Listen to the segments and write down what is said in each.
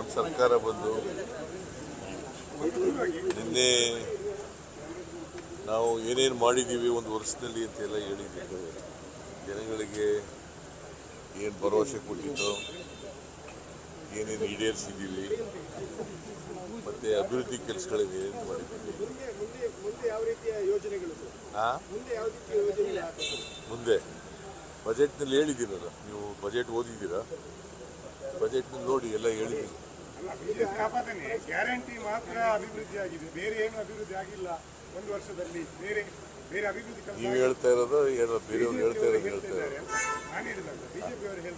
ನಮ್ಮ ಸರ್ಕಾರ ಬಂದು ನಿನ್ನೆ ನಾವು ಏನೇನು ಮಾಡಿದ್ದೀವಿ ಒಂದು ವರ್ಷದಲ್ಲಿ ಅಂತೆಲ್ಲ ಹೇಳಿದ್ದೀವಿ ಜನಗಳಿಗೆ ಏನು ಭರವಸೆ ಕೊಟ್ಟಿದ್ದು, ಏನೇನು ಈಡೇರಿಸಿದ್ದೀವಿ, ಮತ್ತೆ ಅಭಿವೃದ್ಧಿ ಕೆಲಸಗಳಿಗೆ ಏನು ಮಾಡಿದ್ದೀವಿ. ಮುಂದೆ. ಬಜೆಟ್ನಲ್ಲಿ ಹೇಳಿದ್ದೀರಲ್ಲ ನೀವು ಬಜೆಟ್ ಓದಿದ್ದೀರಾ? ಬಜೆಟ್ನಲ್ಲಿ ನೋಡಿ ಎಲ್ಲ ಹೇಳಿದ್ದೀನಿ ಗ್ಯಾರಂಟಿ ಮಾತ್ರ ಅಭಿವೃದ್ಧಿ ಆಗಿದೆ. ಬೇರೆ ಏನು ಅಭಿವೃದ್ಧಿ ಆಗಿಲ್ಲ ಒಂದು ವರ್ಷದಲ್ಲಿ. ಬೇರೆ ಬೇರೆ ಅಭಿವೃದ್ಧಿ ನೀವು ಹೇಳ್ತಾ ಇರೋದು ಏನೋ ಬೇರೆಯವ್ರು ಹೇಳ್ತಾ ಇರೋದು ಹೇಳ್ತಾ ಹೇಳ್ತಾರೆ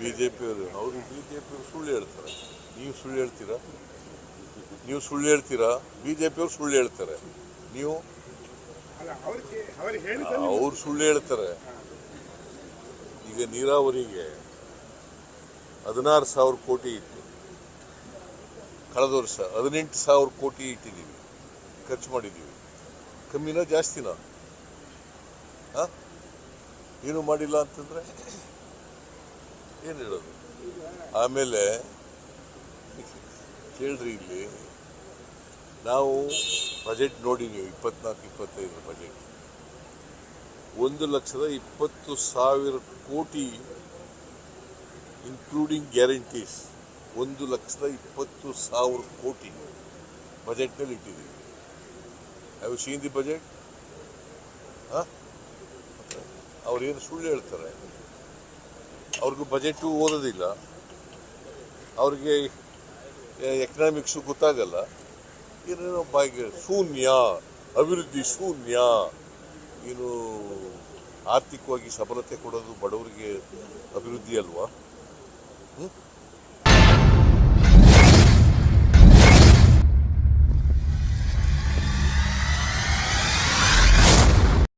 ಬಿಜೆಪಿಯವರು ಅವರು ಬಿಜೆಪಿಯವರು ಸುಳ್ಳು ಹೇಳ್ತಾರೆ. ನೀವು ಸುಳ್ಳು ಹೇಳ್ತೀರಾ? ನೀವು ಸುಳ್ಳು ಹೇಳ್ತೀರಾ? ಬಿಜೆಪಿಯವರು ಸುಳ್ಳು ಹೇಳ್ತಾರೆ. ನೀವು ಅವ್ರು ಸುಳ್ಳು ಹೇಳ್ತಾರೆ. ಈಗ ನೀರಾವರಿಗೆ ಹದಿನಾರು ಸಾವಿರ ಕೋಟಿ ಇತ್ತು. ಕಳೆದ ವರ್ಷ ಹದಿನೆಂಟು ಸಾವಿರ ಕೋಟಿ ಇಟ್ಟಿದ್ದೀವಿ. ಖರ್ಚು ಮಾಡಿದ್ದೀವಿ. ಕಮ್ಮಿನ ಜಾಸ್ತಿನ. ಹಾಂ? ಏನು ಮಾಡಿಲ್ಲ ಅಂತಂದ್ರೆ? ಏನು ಹೇಳೋದು? ಆಮೇಲೆ ಕೇಳ್ರಿ ಇಲ್ಲಿ. ನಾವು ಬಜೆಟ್ ನೋಡಿ ನೀವು, ಇಪ್ಪತ್ನಾಲ್ಕು ಇಪ್ಪತ್ತೈದರ ಬಜೆಟ್ ಒಂದು ಲಕ್ಷದ ಇಪ್ಪತ್ತು ಸಾವಿರ ಕೋಟಿ ಇನ್ಕ್ಲೂಡಿಂಗ್ ಗ್ಯಾರಂಟೀಸ್ ಒಂದು ಲಕ್ಷದ ಇಪ್ಪತ್ತು ಸಾವಿರ ಕೋಟಿ ಬಜೆಟ್ನಲ್ಲಿ ಇಟ್ಟಿದ್ದೀವಿ. ಹ್ಯಾವ್ ಸೀನ್ ದಿ ಬಜೆಟ್ ಅವ್ರೇನು ಸುಳ್ಳು ಹೇಳ್ತಾರೆ? ಅವ್ರಿಗೂ ಬಜೆಟು ಓದೋದಿಲ್ಲ. ಅವ್ರಿಗೆ ಎಕನಾಮಿಕ್ಸು ಗೊತ್ತಾಗಲ್ಲ. ಏನೇನೋ ಬಾಯಿಗೆ ಶೂನ್ಯ, ಅಭಿವೃದ್ಧಿ ಶೂನ್ಯ, ಏನು ಆರ್ಥಿಕವಾಗಿ ಸಬಲತೆ ಕೊಡೋದು ಬಡವರಿಗೆ ಅಭಿವೃದ್ಧಿ ಅಲ್ವಾ? ಹ್ಮ್?